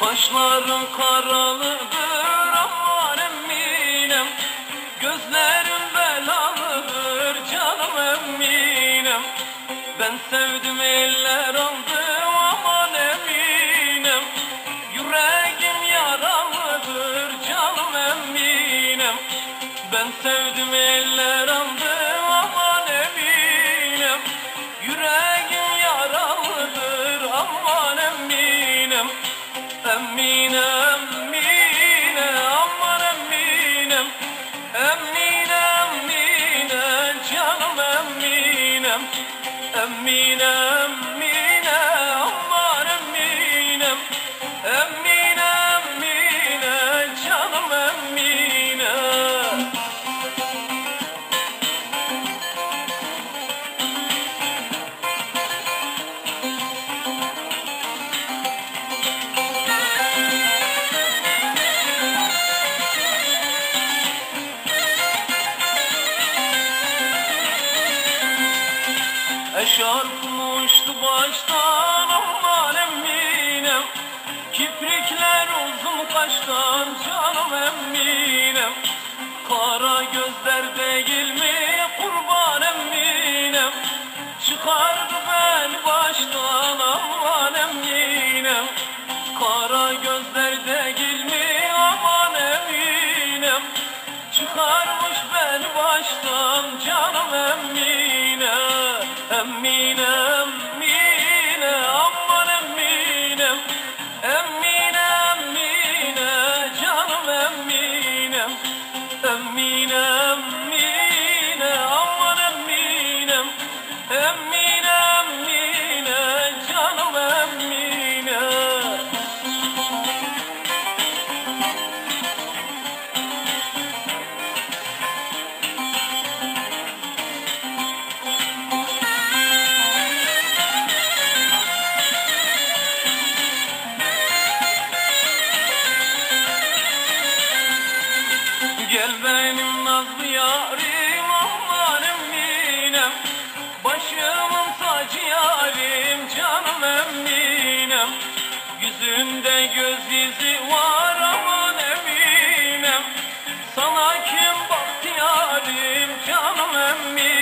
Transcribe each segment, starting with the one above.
Kaşların karalıdır Ben sevdim eller aldı aman emminem Yüreğim yaralıdır canım emminem Ben sevdim eller aldı aman emminem Yüreğim yaralıdır aman emminem Emmine, emmine, aman emminem Emmine, emmine, canım emminem همنا Eşarpım uçtu baştan aman emminem Kiprikler uzun kaştan canım emminem Kara gözler değil mi? Kurban emminem Çıkardı beni baştan aman emminem Kara gözler değil mi? Aman emminem Çıkarmış beni baştan canım emmine Nina. Gel benim nazlı yarim aman emminem Başımın tacı yarim canım emminem Yüzünde göz izi var aman emminem Sana kim baktı yarim canım emminem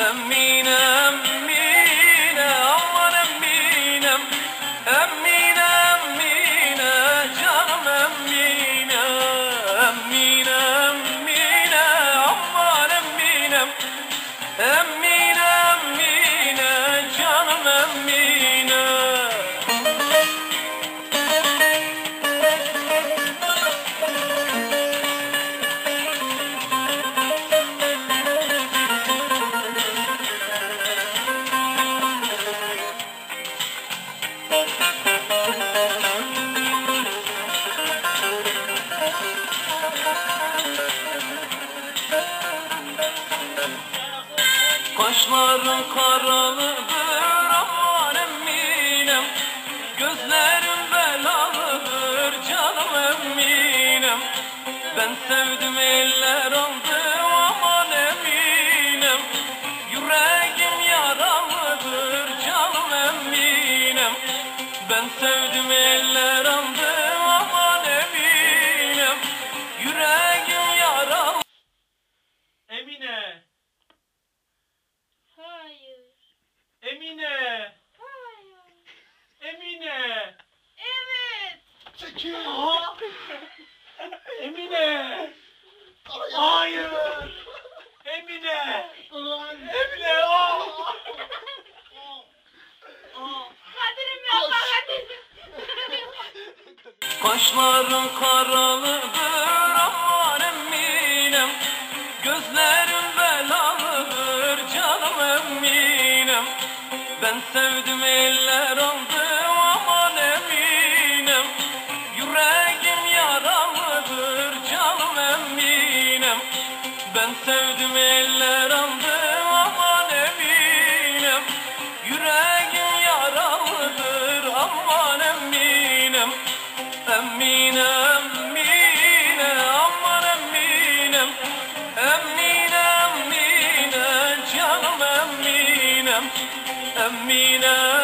I mean, I'm. Karalıdır aman emminem Gözlerim belalıdır canım emminem Ben sevdim eller aldı Çekil! Emine! Hayır! Emine! Emine! Aa! Kadir'im yapma Kadir. Kaşların karalıdır aman emminem Gözlerim belalıdır canım emminem Ben sevdim eller aldı sevmem Ben sevdim eller aldım aman eminem Yüreğim yaralıdır aman eminem Eminem Emine aman eminem Emine Emine canım eminem Eminem